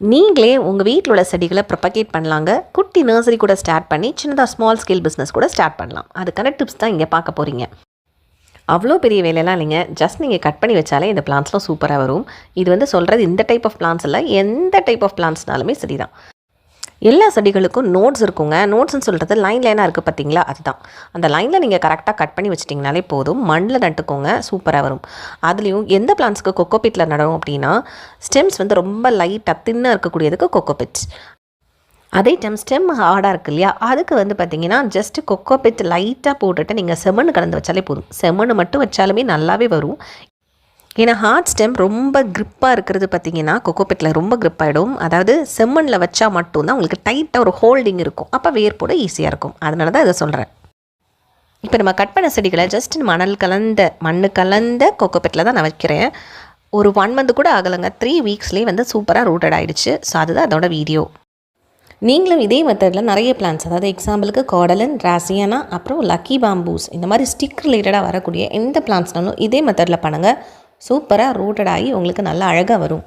நீங்களே உங்கள் வீட்டில் உள்ள செடிகளை ப்ரொபகேட் பண்ணலாங்க. குட்டி நர்சரி கூட ஸ்டார்ட் பண்ணி சின்னதாக ஸ்மால் ஸ்கேல் பிஸ்னஸ் கூட ஸ்டார்ட் பண்ணலாம். அதுக்கான டிப்ஸ் தான் இங்கே பார்க்க போகிறீங்க அவ்வளோ பெரிய வேலையெல்லாம் இல்லைங்க. ஜஸ்ட் நீங்கள் கட் பண்ணி வச்சாலே இந்த பிளான்ஸ்லாம் சூப்பராக வரும். இது வந்து சொல்கிறது இந்த டைப் ஆஃப் பிளான்ஸ் இல்லை எந்த டைப் ஆஃப் பிளான்ஸ்னாலுமே சரி தான் எல்லா செடிகளுக்கும் நோட்ஸ் இருக்குங்க. நோட்ஸ்னு சொல்கிறது லைன் லைனாக இருக்குது பார்த்தீங்களா அதுதான். அந்த லைனில் நீங்கள் கரெக்டாக கட் பண்ணி வச்சிட்டிங்கனாலே போதும். மண்ணில் நட்டுக்கோங்க. சூப்பராக வரும். அதுலேயும் எந்த பிளான்ஸ்க்கு கொக்கோபிட்டில் நடணும் அப்படின்னா ஸ்டெம்ஸ் வந்து ரொம்ப லைட்டாக தின்னாக இருக்கக்கூடியதுக்கு கொக்கோபிட்ஸ் அதே டைம் ஸ்டெம் ஹார்டாக இருக்கு இல்லையா? அதுக்கு வந்து பார்த்தீங்கன்னா ஜஸ்ட்டு கொக்கோபிட் லைட்டாக போட்டுட்டு நீங்கள் செம்மண் கலந்து வச்சாலே போதும். செமண் மட்டும் வச்சாலுமே நல்லாவே வரும். ஏன்னா ஹார்ட் ஸ்டெம் ரொம்ப க்ரிப்பாக இருக்கிறது பார்த்தீங்கன்னா கொக்கோபெட்டில் ரொம்ப க்ரிப் ஆகிடும் அதாவது செம்மண்ணில் வச்சா மட்டும்தான் உங்களுக்கு டைட்டாக ஒரு ஹோல்டிங் இருக்கும். அப்போ வேர் போட ஈஸியாக இருக்கும். அதனால தான் இதை சொல்கிறேன் இப்போ நம்ம கட் பண்ண செடிகளை ஜஸ்ட் மணல் கலந்த மண் கலந்த கொக்கோபெட்டில் தான் நான் வைக்கிறேன். ஒரு ஒன் மந்த் கூட ஆகலைங்க. த்ரீ வீக்ஸ்லேயே வந்து சூப்பராக ரூட்டட் ஆகிடுச்சு ஸோ அதுதான் அதோட வீடியோ நீங்களும் இதே மெத்தடில் நிறைய பிளான்ஸ் அதாவது எக்ஸாம்பிளுக்கு காடலன் ராசியானா அப்புறம் லக்கி பாம்பூஸ் இந்த மாதிரி ஸ்டிக் ரிலேட்டடாக வரக்கூடிய எந்த பிளான்ஸ்னாலும் இதே மெத்தடில் பண்ணுங்கள் சூப்பராக ரூட்டட் ஆகி உங்களுக்கு நல்லா அழகாக வரும்.